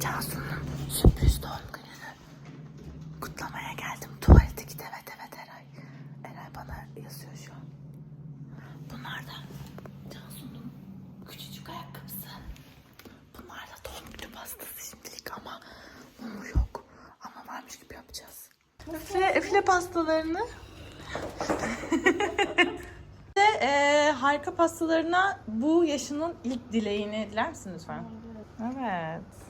Cansu'nun sürpriz doğum gününü kutlamaya geldim. Tuvalete git evet evet Eray. Eray bana yazıyor şu an. Bunlar da Cansu'nun küçücük ayakkabısı. Bunlar da doğum günü pastası şimdilik ama mumu yok. Ama varmış gibi yapacağız. Üfle, üfle pastalarını. Ve e, harika pastalarına bu yaşının ilk dileğini diler misin lütfen? Evet.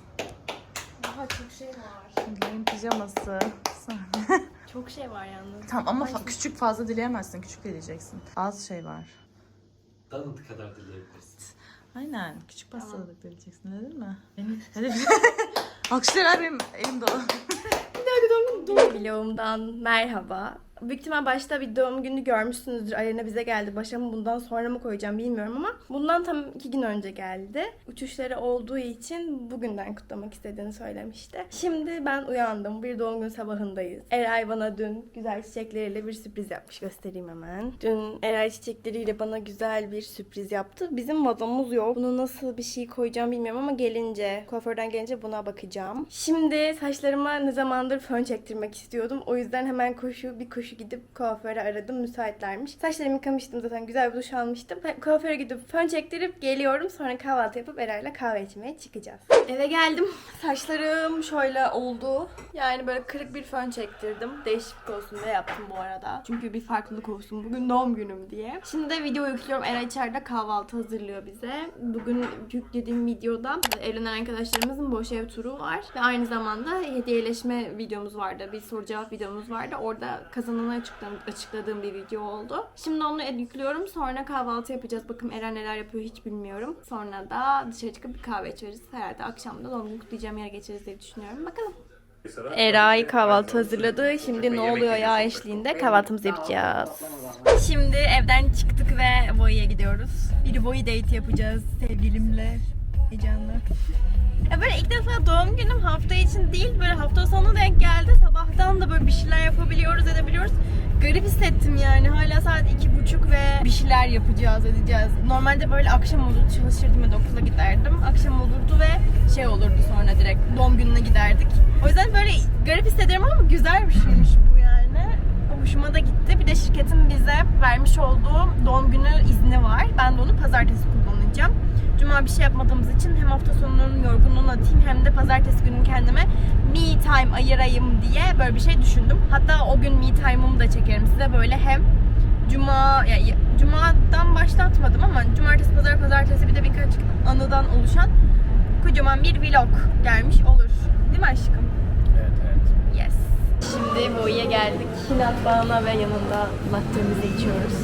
Daha çok şey var. Dileğin pijaması. Çok şey var yalnız. tamam ama fa- küçük fazla dileyemezsin. Küçük dileyeceksin. Az şey var. Donut kadar dileyebilirsin. Aynen. Küçük pasta da dileyeceksin. Değil mi? Hadi. Alkışlar benim elim dolu. Vlogumdan merhaba. Büyük ihtimal başta bir doğum günü görmüşsünüzdür. Arena bize geldi. Başa mı bundan sonra mı koyacağım bilmiyorum ama bundan tam iki gün önce geldi. Uçuşları olduğu için bugünden kutlamak istediğini söylemişti. Şimdi ben uyandım. Bir doğum günü sabahındayız. Eray bana dün güzel çiçekleriyle bir sürpriz yapmış. Göstereyim hemen. Dün Eray çiçekleriyle bana güzel bir sürpriz yaptı. Bizim vazomuz yok. Bunu nasıl bir şey koyacağım bilmiyorum ama gelince, kuaförden gelince buna bakacağım. Şimdi saçlarıma ne zamandır fön çektirmek istiyordum. O yüzden hemen koşu bir koşu gidip kuaföre aradım. Müsaitlermiş. Saçlarımı yıkamıştım zaten. Güzel bir duş almıştım. Kuaföre gidip fön çektirip geliyorum. Sonra kahvaltı yapıp Eray'la kahve içmeye çıkacağız. Eve geldim. Saçlarım şöyle oldu. Yani böyle kırık bir fön çektirdim. Değişiklik olsun diye yaptım bu arada. Çünkü bir farklılık olsun. Bugün doğum günüm diye. Şimdi de video yüklüyorum. Eray içeride kahvaltı hazırlıyor bize. Bugün yüklediğim videoda evlenen arkadaşlarımızın boş ev turu var. Ve aynı zamanda hediyeleşme videomuz vardı. Bir soru cevap videomuz vardı. Orada kazananı açıkladığım, açıkladığım bir video oldu. Şimdi onu yüklüyorum. Sonra kahvaltı yapacağız. Bakın Eren neler yapıyor hiç bilmiyorum. Sonra da dışarı çıkıp bir kahve içeriz. Herhalde akşam da doğum günü kutlayacağım yere geçeriz diye düşünüyorum. Bakalım. Eray kahvaltı hazırladı. Şimdi ne oluyor ya eşliğinde kahvaltımızı yapacağız. Şimdi evden çıktık ve Voi'ye gidiyoruz. Bir Voi date yapacağız sevgilimle. Heyecanlı. Ya böyle ilk defa doğum günüm hafta için değil böyle hafta sonu denk geldi. Sabahtan da böyle bir şeyler yapabiliyoruz edebiliyoruz. Garip hissettim yani. Hala saat iki buçuk ve bir şeyler yapacağız edeceğiz. Normalde böyle akşam olurdu çalışırdım ya da okula giderdim. Akşam olurdu ve şey olurdu sonra direkt doğum gününe giderdik. O yüzden böyle garip hissediyorum ama güzel bir şeymiş bu yani. Hoşuma da gitti. Bir de şirketin bize vermiş olduğu doğum günü izni var. Ben de onu pazartesi kullanacağım. Cuma bir şey yapmadığımız için hem hafta sonunun yorgunluğunu atayım hem de pazartesi günü kendime me time ayırayım diye böyle bir şey düşündüm. Hatta o gün me time'ımı da çekerim size böyle hem Cuma, yani Cuma'dan başlatmadım ama Cumartesi, Pazar, Pazartesi bir de birkaç anıdan oluşan kocaman bir vlog gelmiş olur. Değil mi aşkım? Evet evet. Yes. Şimdi Boy'a geldik. Hinat Bağına ve yanında latte'mizi içiyoruz.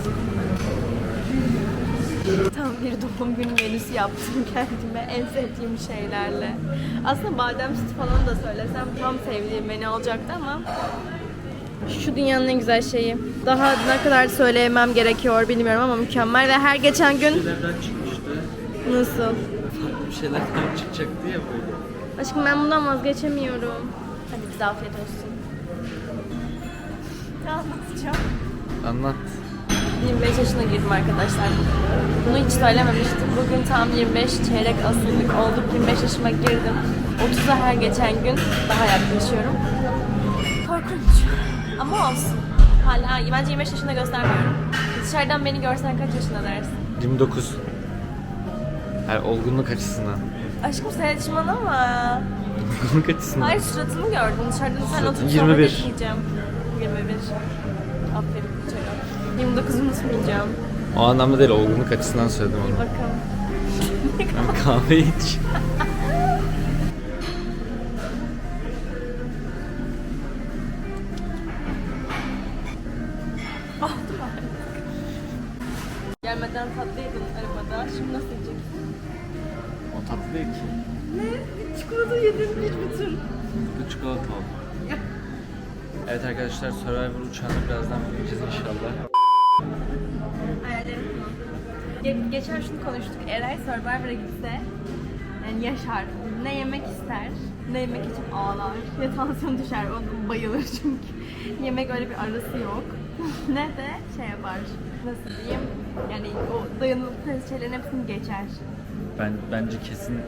Tam bir doğum günü menüsü yaptım kendime en sevdiğim şeylerle. Aslında badem sütü falan da söylesem tam sevdiğim menü olacaktı ama şu dünyanın en güzel şeyi. Daha ne kadar söyleyemem gerekiyor bilmiyorum ama mükemmel ve her geçen gün Şeylerden çıkmıştı. nasıl? Bir şeylerden çıkacaktı ya böyle. Aşkım ben bundan vazgeçemiyorum. Hadi bize afiyet olsun. Ne anlatacağım? Anlat. 25 yaşına girdim arkadaşlar. Bunu hiç söylememiştim. Bugün tam 25 çeyrek asırlık olduk. 25 yaşıma girdim. 30'a her geçen gün daha yaklaşıyorum. Korkunç. Ama olsun. Hala bence 25 yaşında göstermiyorum. Dışarıdan beni görsen kaç yaşında dersin? 29. Her olgunluk açısından. Aşkım sen saçmalama. Olgunluk açısından. Hayır suratını gördüm. Dışarıdan sen Suratı oturup 21. sohbet etmeyeceğim. 21. Aferin çocuğa. 29 unutmayacağım. O anlamda değil, olgunluk açısından söyledim onu. bakalım. Ben kahve iç. Gelmeden tatlıydın arabada. Şimdi nasıl yiyeceksin? O tatlı değil ki. Ne? Çikolata yedin bir bütün. Bu çikolata oldu. Evet arkadaşlar Survivor uçağını birazdan bineceğiz inşallah. Ge- geçen şunu konuştuk. Eray Survivor'a gitse yani yaşar. Ne yemek ister, ne yemek için ağlar. Ne tansiyon düşer, o bayılır çünkü. Yemek öyle bir arası yok. ne de şey yapar. Nasıl diyeyim? Yani o dayanıklı şeylerin hepsini geçer. Ben bence kesin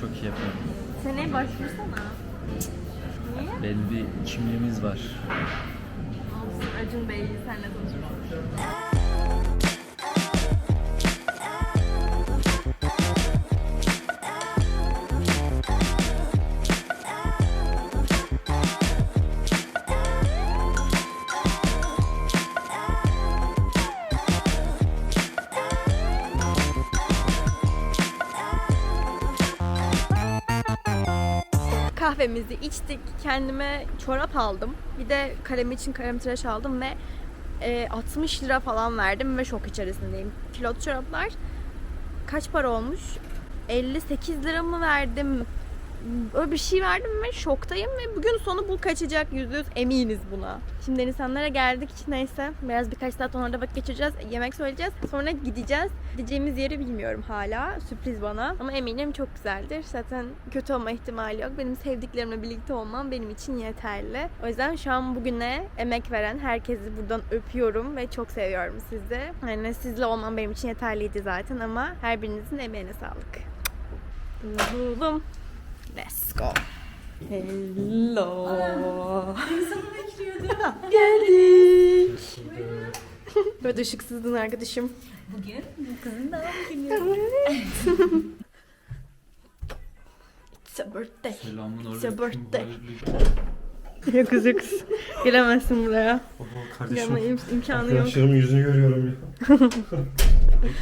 çok iyi yapıyorum. Seneye başvursana. Niye? Belli bir kimliğimiz var. Olsun Acun Bey senle tanışmış. Kahvemizi içtik. Kendime çorap aldım. Bir de kalem için kalem tıraş aldım ve e, 60 lira falan verdim ve şok içerisindeyim. Pilot çoraplar kaç para olmuş? 58 lira mı verdim? Öyle bir şey verdim ve şoktayım ve bugün sonu bu kaçacak yüzde yüz eminiz buna. Şimdi insanlara geldik neyse biraz birkaç saat orada vakit geçireceğiz yemek söyleyeceğiz sonra gideceğiz. Gideceğimiz yeri bilmiyorum hala sürpriz bana ama eminim çok güzeldir. Zaten kötü olma ihtimali yok. Benim sevdiklerimle birlikte olmam benim için yeterli. O yüzden şu an bugüne emek veren herkesi buradan öpüyorum ve çok seviyorum sizi. Yani sizle olmam benim için yeterliydi zaten ama her birinizin emeğine sağlık. Buldum. Let's go. Hello. Geldik. Böyle ışıksızdın arkadaşım. Bugün kızın doğum günü. It's a birthday. Selamın It's a birthday. Yok kız yok kız. Gelemezsin buraya. Gelme im- imkanı yok. Arkadaşlarımın yüzünü görüyorum ya.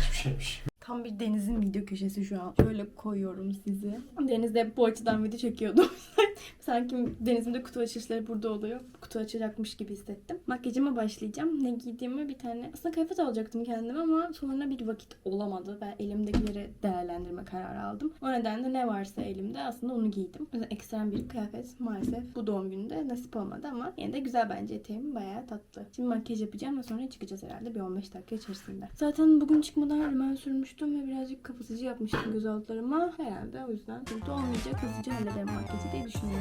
Hiçbir şeymiş. Tam bir denizin video köşesi şu an. Şöyle koyuyorum sizi. Denizde hep bu açıdan video çekiyordum. Sanki denizimde kutu açışları burada oluyor. Kutu açacakmış gibi hissettim. Makyajıma başlayacağım. Ne giydiğimi bir tane... Aslında kıyafet alacaktım kendime ama sonra bir vakit olamadı. Ben elimdekileri değerlendirme kararı aldım. O nedenle ne varsa elimde aslında onu giydim. O ekstrem bir kıyafet maalesef bu doğum gününde nasip olmadı ama yine de güzel bence eteğim bayağı tatlı. Şimdi makyaj yapacağım ve sonra çıkacağız herhalde bir 15 dakika içerisinde. Zaten bugün çıkmadan rümen sürmüştüm ve birazcık kapatıcı yapmıştım göz altlarıma. Herhalde o yüzden sıkıntı olmayacak. Hızlıca hallederim makyajı diye düşünüyorum.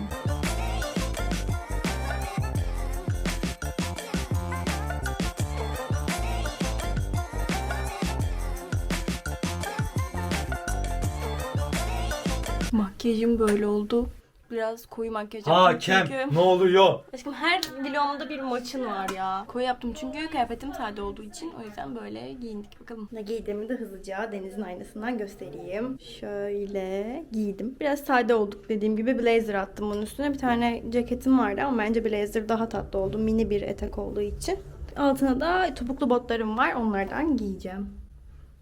Makyajım böyle oldu. Biraz koyu makyaj yaptım Hakem çünkü. ne oluyor? Aşkım her vlogumda bir maçın var ya. Koyu yaptım çünkü kıyafetim sade olduğu için. O yüzden böyle giyindik bakalım. Ne giydiğimi de hızlıca denizin aynasından göstereyim. Şöyle giydim. Biraz sade olduk dediğim gibi blazer attım bunun üstüne. Bir tane ceketim vardı ama bence blazer daha tatlı oldu. Mini bir etek olduğu için. Altına da topuklu botlarım var. Onlardan giyeceğim.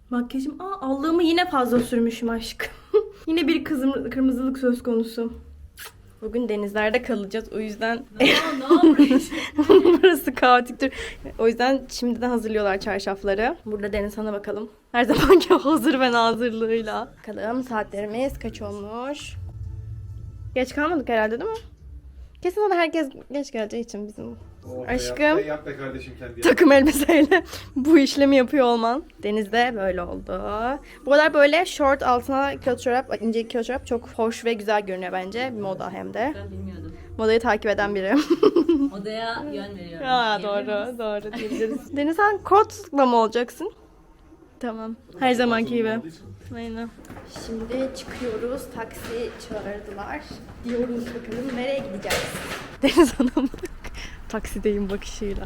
Makyajım, aa allığımı yine fazla sürmüşüm aşkım. yine bir kızım, kırmızılık söz konusu. Bugün denizlerde kalacağız. O yüzden burası kaotiktir. O yüzden şimdiden hazırlıyorlar çarşafları. Burada deniz sana bakalım. Her zamanki hazır ve hazırlığıyla. Bakalım saatlerimiz kaç olmuş? Geç kalmadık herhalde değil mi? Kesin ona herkes geç geleceği için bizim Aşkım. Yap be kardeşim kendi takım elbiseyle bu işlemi yapıyor olman. Denizde böyle oldu. Bu kadar böyle short altına kilot çorap, ince kilot çorap çok hoş ve güzel görünüyor bence. Bir moda hem de. Ben bilmiyordum. Modayı takip eden biri. Odaya yön veriyorum. Aa, doğru, doğru diyebiliriz. Deniz sen kotla mı olacaksın? Tamam. Her zamanki gibi. Aynen. Şimdi çıkıyoruz. Taksi çağırdılar. Diyoruz bakalım nereye gideceğiz? Deniz Hanım taksideyim bakışıyla.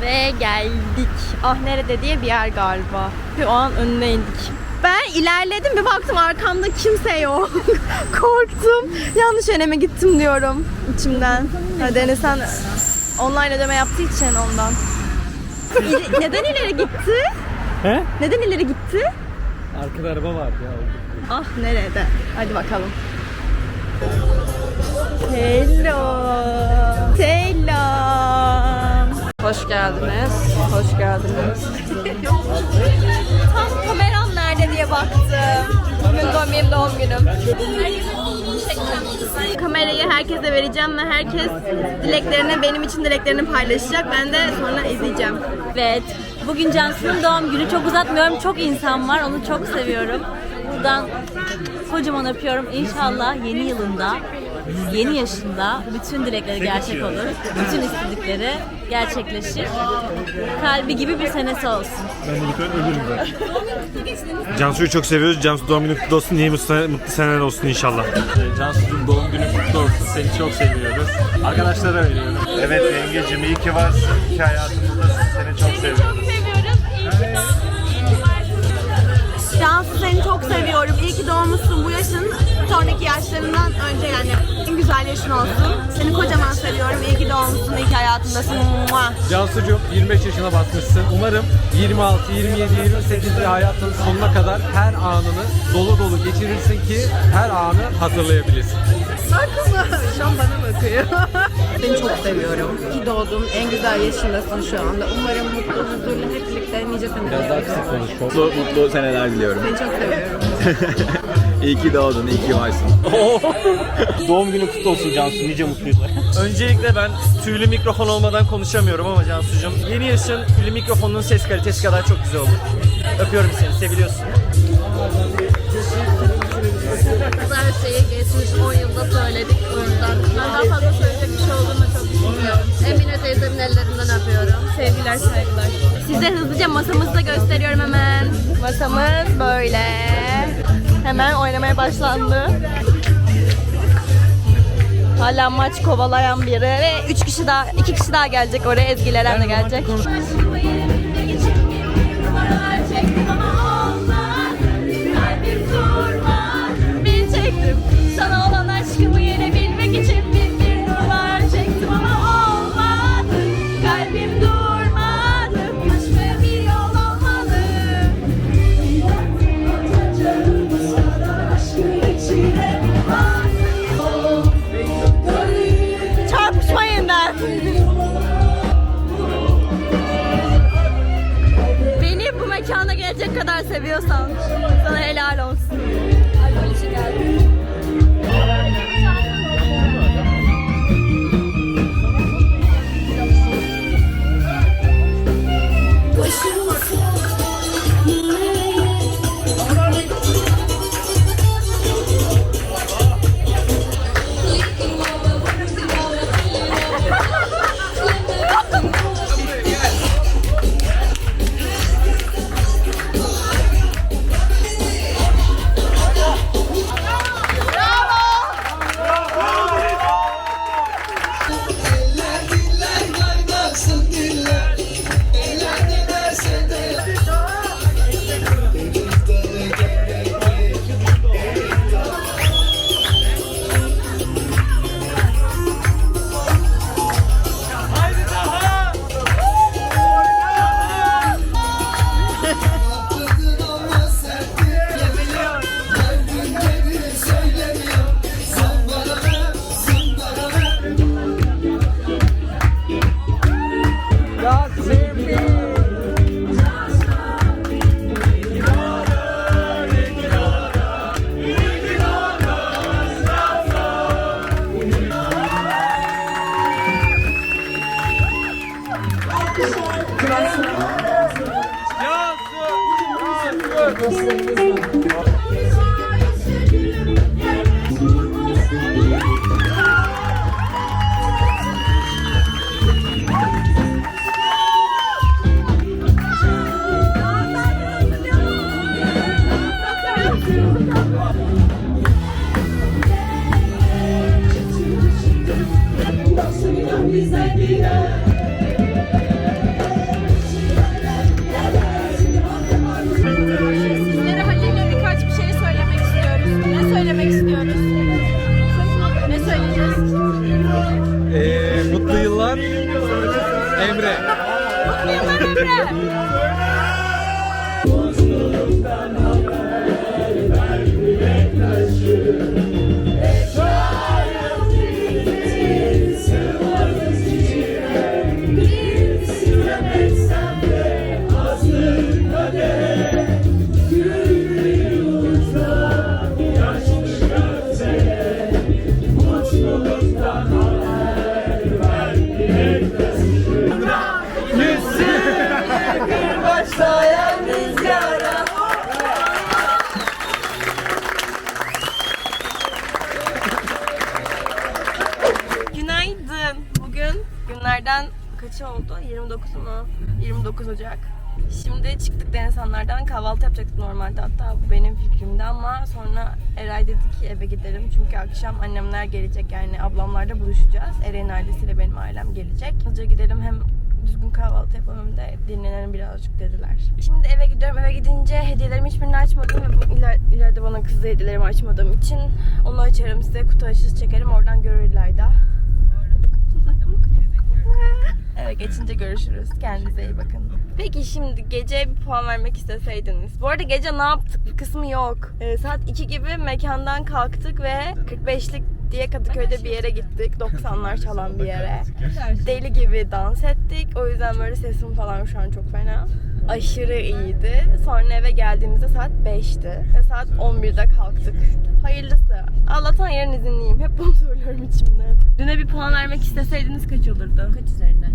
Ve geldik. Ah nerede diye bir yer galiba. Bir o an önüne indik. Ben ilerledim bir baktım arkamda kimse yok. Korktum. Yanlış yöne mi gittim diyorum içimden. Deniz sen online ödeme yaptığı için ondan. Neden ileri gitti? He? Neden ileri gitti? Arkada araba var ya. Ah nerede? Hadi bakalım. Hello. Selam. Hoş geldiniz. Hoş geldiniz. Tam kameram nerede diye baktım. Bugün doğum, benim doğum günüm. Kamerayı herkese vereceğim ve herkes dileklerini, benim için dileklerini paylaşacak. Ben de sonra izleyeceğim. Evet. Bugün Cansu'nun doğum günü. Çok uzatmıyorum. Çok insan var. Onu çok seviyorum. Buradan kocaman öpüyorum. İnşallah yeni yılında yeni yaşında bütün dilekleri gerçek olur. Bütün istedikleri gerçekleşir. Kalbi gibi bir senesi olsun. Ben de lütfen ölürüm ben. Cansu'yu çok seviyoruz. Cansu doğum günü kutlu olsun. Niye mutlu, mutlu seneler olsun inşallah. Cansu'cum doğum günün kutlu olsun. Seni çok seviyoruz. Arkadaşlara veriyorum. Evet yengecim iyi ki varsın. İyi ki hayatımızdasın. Seni çok seviyorum. Cansu seni çok seviyorum. İyi ki doğmuşsun. Bu yaşın sonraki yaşlarından önce yani en güzel yaşın olsun. Seni kocaman seviyorum. İyi ki doğmuşsun. İyi ki hayatımdasın. Mua. Cansu'cum 25 yaşına basmışsın. Umarım 26, 27, 28 ve hayatının sonuna kadar her anını dolu dolu geçirirsin ki her anı hatırlayabilirsin. Şu an bana bakıyor. Seni çok seviyorum. İyi doğdun. En güzel yaşındasın şu anda. Umarım mutlu, huzurlu hep birlikte nice seneler. Mutlu, mutlu seneler diliyorum. Seni çok seviyorum. iyi ki doğdun, iyi ki varsın. Doğum günü kutlu olsun Cansu. Nice mutlu yıllar. Öncelikle ben tüylü mikrofon olmadan konuşamıyorum ama Cansu'cum. Yeni yaşın tüylü mikrofonun ses kalitesi kadar çok güzel olur. Öpüyorum seni. Seviliyorsun. her şeyi geçmiş 10 yılda söyledik yüzden. Ben daha fazla söyleyecek bir şey olduğunu çok düşünmüyorum. Emine teyzemin ellerinden öpüyorum. Sevgiler, saygılar. Size hızlıca masamızı da gösteriyorum hemen. Masamız böyle. Hemen oynamaya başlandı. Hala maç kovalayan biri ve üç kişi daha, iki kişi daha gelecek oraya. Ezgi Leren de gelecek. Gelecek kadar seviyorsan sana helal olsun. Yeah. 29 Ocak. Şimdi çıktık Denizhanlar'dan kahvaltı yapacaktık normalde hatta bu benim fikrimdi ama sonra Eray dedi ki eve gidelim çünkü akşam annemler gelecek yani ablamlarla buluşacağız. Eray'ın ailesiyle benim ailem gelecek. Hızlıca gidelim hem düzgün kahvaltı yapalım hem de dinlenelim birazcık dediler. Şimdi eve gidiyorum. Eve gidince hediyelerimi hiçbirini açmadım ve bu iler, ileride bana kızdı hediyelerimi açmadığım için onu açarım size kutu açısı çekerim oradan görürler de. Geçince görüşürüz. Kendinize iyi bakın. Peki şimdi gece bir puan vermek isteseydiniz. Bu arada gece ne yaptık kısmı yok. Ee, saat 2 gibi mekandan kalktık ve 45'lik diye Kadıköy'de bir yere gittik. 90'lar çalan bir yere. Deli gibi dans ettik. O yüzden böyle sesim falan şu an çok fena. Aşırı iyiydi. Sonra eve geldiğimizde saat 5'ti. Ve saat 11'de kalktık. Hayırlısı. Allah'tan yarın izinliyim. Hep bunu söylüyorum içimden. Düne bir puan vermek isteseydiniz kaç olurdu? Kaç üzerinde?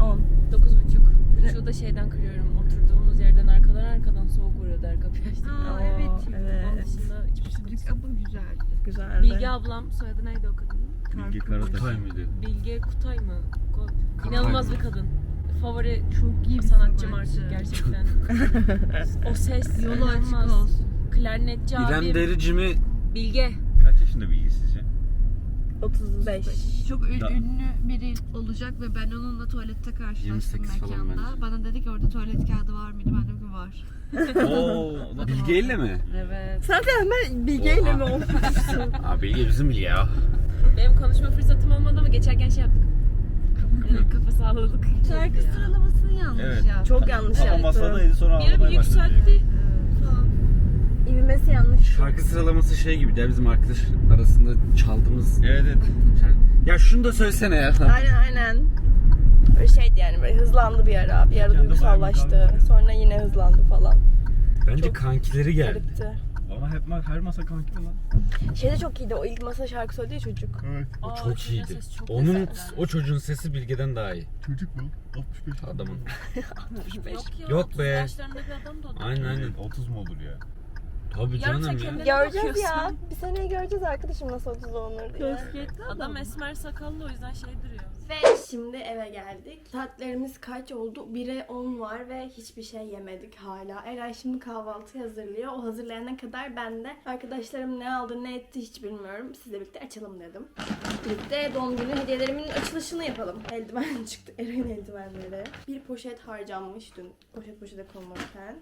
10. 9.5. Üçü de şeyden kırıyorum. Oturduğumuz yerden arkadan arkadan soğuk vuruyordu her kapıyı açtık. Aa, evet. Onun Evet. dışında hiçbir sıkıntı yok. Ama güzeldi. Güzeldi. Bilge ablam, soyadı neydi o kadının? Bilgi Karataş. Bilge Kutay mı? Ko- İnanılmaz bir kadın. Favori çok iyi bir sanatçım artık gerçekten. o ses Yolu inanılmaz. açık olsun. Klarnetçi İrem abim. Derici mi? Bilge. Kaç yaşında Bilgi sizce? 35. Çok ün- Da- ünlü biri olacak ve ben onunla tuvalette karşılaştım 28 falan mekanda. bence. Bana dedi ki orada tuvalet kağıdı var mıydı? Ben dedim ki var. Oo, Bilge ile mi? Evet. Sen de hemen Bilge'yle mi olmuşsun? Abi Bilge bizim Bilge ya. Benim konuşma fırsatım olmadı ama geçerken şey yaptık. Evet, kafa sağladık. Şarkı sıralamasını yanlış Evet. yaptı. Çok yanlış Ama yaptı. masadaydı sonra Bir ara bir ağlamaya başladı. yükseltti. İvmesi yanlış. Şarkı sıralaması şey gibi ya bizim arkadaş arasında çaldığımız. Evet evet. Yani- Ya şunu da söylesene ya. Aynen aynen. Böyle şeydi yani böyle hızlandı bir ara. Bir ara duygusallaştı. Sonra yine hızlandı falan. Bence Çok kankileri geldi. Garipti. Ama hep her masa kanki mi lan? Şey de çok iyiydi. O ilk masa şarkı söyledi ya çocuk. Evet. Aa, Çok iyiydi. çok Onun güzel. o çocuğun sesi Bilge'den daha iyi. Çocuk mu? 65. Adamın. Yok ya. Yok 30 be. yaşlarında bir adam da o da. Aynen aynen. 30 mu olur ya? Tabii canım ya. Göreceğiz ya. Bir seneye göreceğiz arkadaşım nasıl 30 olur diye. Adam esmer sakallı o yüzden şey duruyor. Ve şimdi eve geldik. Saatlerimiz kaç oldu? 1'e 10 var ve hiçbir şey yemedik hala. Eray şimdi kahvaltı hazırlıyor. O hazırlayana kadar ben de arkadaşlarım ne aldı ne etti hiç bilmiyorum. Sizle birlikte açalım dedim. Birlikte doğum günü hediyelerimin açılışını yapalım. Eldiven çıktı. Eray'ın eldivenleri. Bir poşet harcanmış dün poşet poşete konulurken.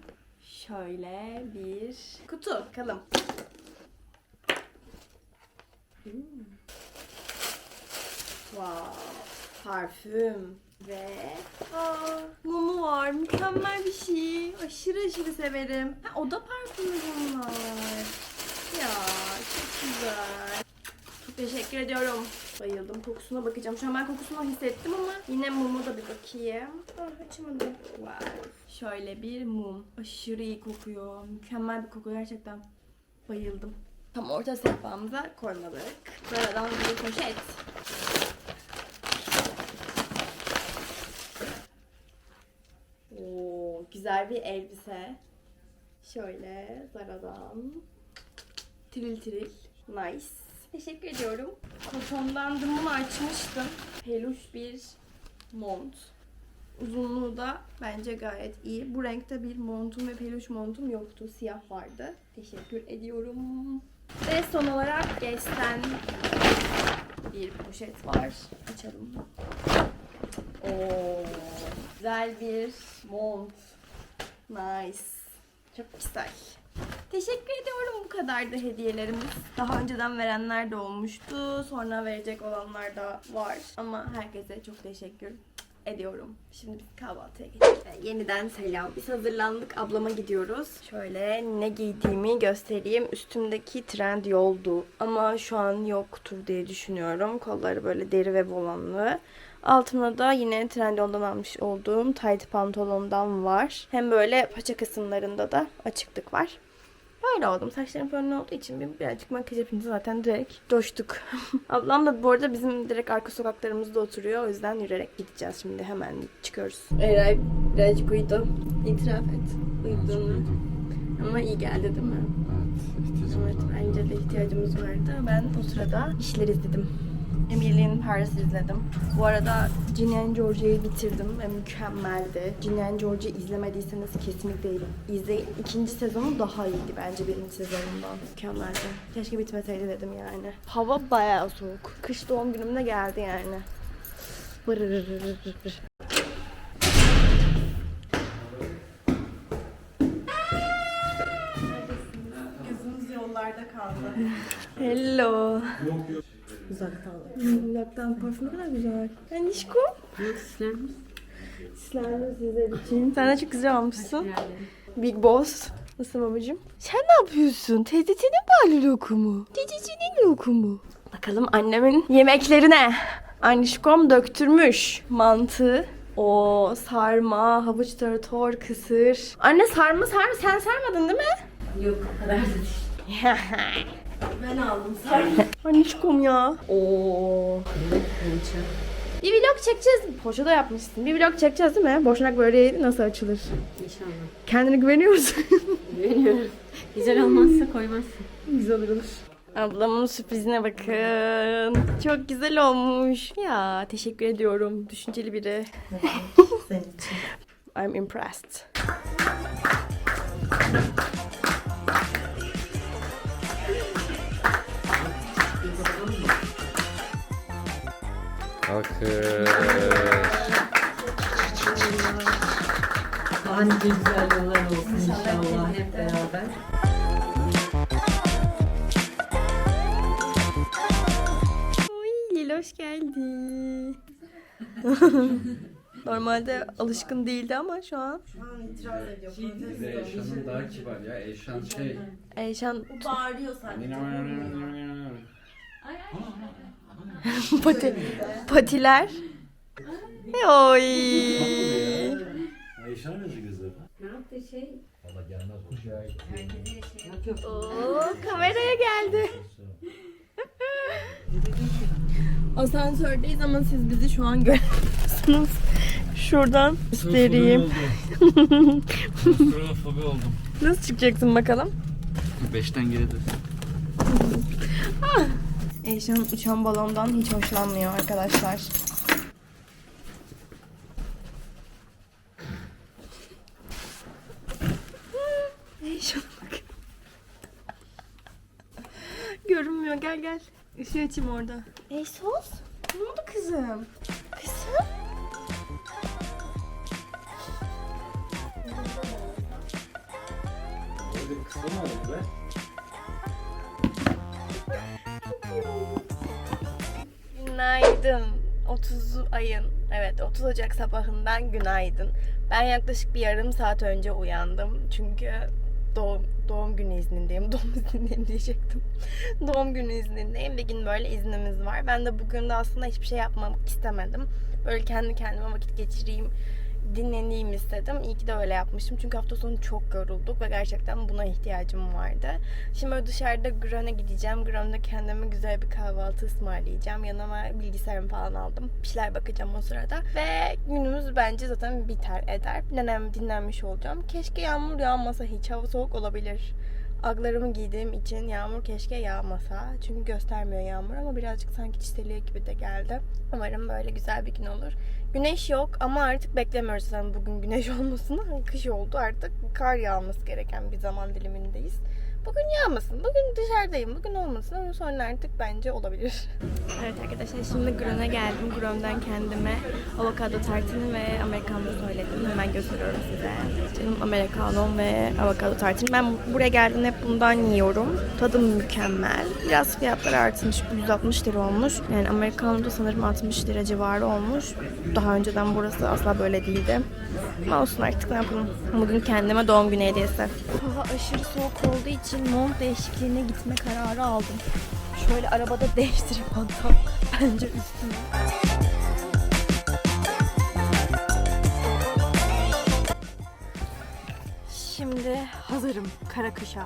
Şöyle bir kutu. Bakalım. Hmm. Wow. Parfüm ve aa, mumu var. Mükemmel bir şey. Aşırı aşırı severim. Ha, oda parfümü bunlar. Ya çok güzel. Teşekkür ediyorum. Bayıldım. Kokusuna bakacağım. Şu an ben kokusunu hissettim ama yine mumu da bir bakayım. Ah, açamadım. Wow. Şöyle bir mum. Aşırı iyi kokuyor. Mükemmel bir koku gerçekten. Bayıldım. Tam orta sehpamıza koymadık. Sıradan bir poşet. Oo, güzel bir elbise. Şöyle Zara'dan. Tiril tiril. Nice. Teşekkür ediyorum. Bunu açmıştım. Peluş bir mont. Uzunluğu da bence gayet iyi. Bu renkte bir montum ve peluş montum yoktu. Siyah vardı. Teşekkür ediyorum. Ve son olarak Guess'ten bir poşet var. Açalım. Oo, güzel bir mont. Nice. Çok güzel. Teşekkür ediyorum bu kadardı hediyelerimiz. Daha önceden verenler de olmuştu. Sonra verecek olanlar da var. Ama herkese çok teşekkür ediyorum. Şimdi kahvaltıya geçelim. Ve Yeniden selam. Biz hazırlandık. Ablama gidiyoruz. Şöyle ne giydiğimi göstereyim. Üstümdeki trend yoldu. Ama şu an yoktur diye düşünüyorum. Kolları böyle deri ve volanlı. Altına da yine Trendyol'dan almış olduğum tight pantolondan var. Hem böyle paça kısımlarında da açıklık var. Böyle oldum. Saçlarım fönlü olduğu için bir birazcık makyaj yapınca zaten direkt coştuk. Ablam da bu arada bizim direkt arka sokaklarımızda oturuyor. O yüzden yürüyerek gideceğiz şimdi. Hemen çıkıyoruz. Eray birazcık uyudu. İtiraf et. Uyuduğunu. Ama iyi geldi değil mi? Evet. Evet bence de ihtiyacımız vardı. Ben o sırada işler izledim. Emily in Paris izledim. Bu arada Ginny and Georgia'yı bitirdim ve mükemmeldi. Ginny and Georgia izlemediyseniz kesinlikle izleyin. İkinci sezonu daha iyiydi bence birinci sezonundan. Mükemmeldi. Keşke bitmeseydi dedim yani. Hava bayağı soğuk. Kış doğum günümde geldi yani. Bırırırırırır. Gözümüz yollarda kaldı. Hello. Uzaktan. Uzaktan parfüm ne kadar güzel. Anişko. Sislermiş. Sislermiş sizler için. Sen de çok güzel olmuşsun. Big Boss. Nasıl babacığım? Sen ne yapıyorsun? Teyzesinin bari lokumu. Teyzesinin lokumu. Bakalım annemin yemeklerine. Anişkom döktürmüş mantı. O sarma, havuç tarator, kısır. Anne sarma sarma sen sarmadın değil mi? Yok o kadar değil. ben aldım sarma. Anişkom ya. Oo. Bir vlog çekeceğiz. Poşa da yapmışsın. Bir vlog çekeceğiz değil mi? Boşnak böreği nasıl açılır? İnşallah. Kendine güveniyor musun? Güveniyorum. Güzel olmazsa koymazsın. güzel olur. Ablamın sürprizine bakın. Çok güzel olmuş. Ya teşekkür ediyorum. Düşünceli biri. I'm impressed. Bakın. Daha nice güzel yollar olsun inşallah hep beraber. Oy Lila hoş geldi. Normalde alışkın değildi ama şu an. Eşan'ın daha kibar ya. Eşan şey. Eyşan Bağırıyor sanki. pati, patiler. Oy. Ayşe'nin mi gözleri? Ne yaptı şey? Valla gelmez o. Yok. Oo, kameraya geldi. Asansördeyiz ama siz bizi şu an görüyorsunuz. Şuradan göstereyim. Klofobi oldum. Nasıl çıkacaksın bakalım? Beşten geridir. Eyşan uçan balondan hiç hoşlanmıyor arkadaşlar. Eyşan bak. Görünmüyor gel gel. Işığı açayım orada. Eysos? Ne oldu kızım? Kızım? Öyle bir kısa mı oldu be? Günaydın. 30 ayın, evet 30 Ocak sabahından günaydın. Ben yaklaşık bir yarım saat önce uyandım. Çünkü doğum, doğum günü iznindeyim. Doğum iznindeyim diyecektim. doğum günü iznindeyim. Bir gün böyle iznimiz var. Ben de bugün de aslında hiçbir şey yapmak istemedim. Böyle kendi kendime vakit geçireyim, dinleneyim istedim. İyi ki de öyle yapmışım. Çünkü hafta sonu çok yorulduk ve gerçekten buna ihtiyacım vardı. Şimdi böyle dışarıda Gron'a gideceğim. Gron'da kendime güzel bir kahvaltı ısmarlayacağım. Yanıma bilgisayarımı falan aldım. Bir şeyler bakacağım o sırada. Ve günümüz bence zaten biter eder. Nenem dinlenmiş olacağım. Keşke yağmur yağmasa hiç. Hava soğuk olabilir. Aglarımı giydiğim için yağmur keşke yağmasa. Çünkü göstermiyor yağmur ama birazcık sanki çiseliyor gibi de geldi. Umarım böyle güzel bir gün olur. Güneş yok ama artık beklemiyoruz zaten bugün güneş olmasını. Kış oldu artık kar yağması gereken bir zaman dilimindeyiz. Bugün yağmasın. Bugün dışarıdayım. Bugün olmasın ama sonra artık bence olabilir. Evet arkadaşlar şimdi Gron'a geldim. Gron'dan kendime avokado tartını ve americano söyledim. Hemen gösteriyorum size. Canım americano ve avokado tartını. Ben buraya geldiğimde hep bundan yiyorum. Tadı mükemmel. Biraz fiyatları artmış. 160 lira olmuş. Yani americano da sanırım 60 lira civarı olmuş. Daha önceden burası asla böyle değildi. Ama olsun artık ne yapalım. Bugün kendime doğum günü hediyesi. Hava aşırı soğuk olduğu için mont değişikliğine gitme kararı aldım. Şöyle arabada değiştirip hatta bence üstüme. Şimdi hazırım kara kışa.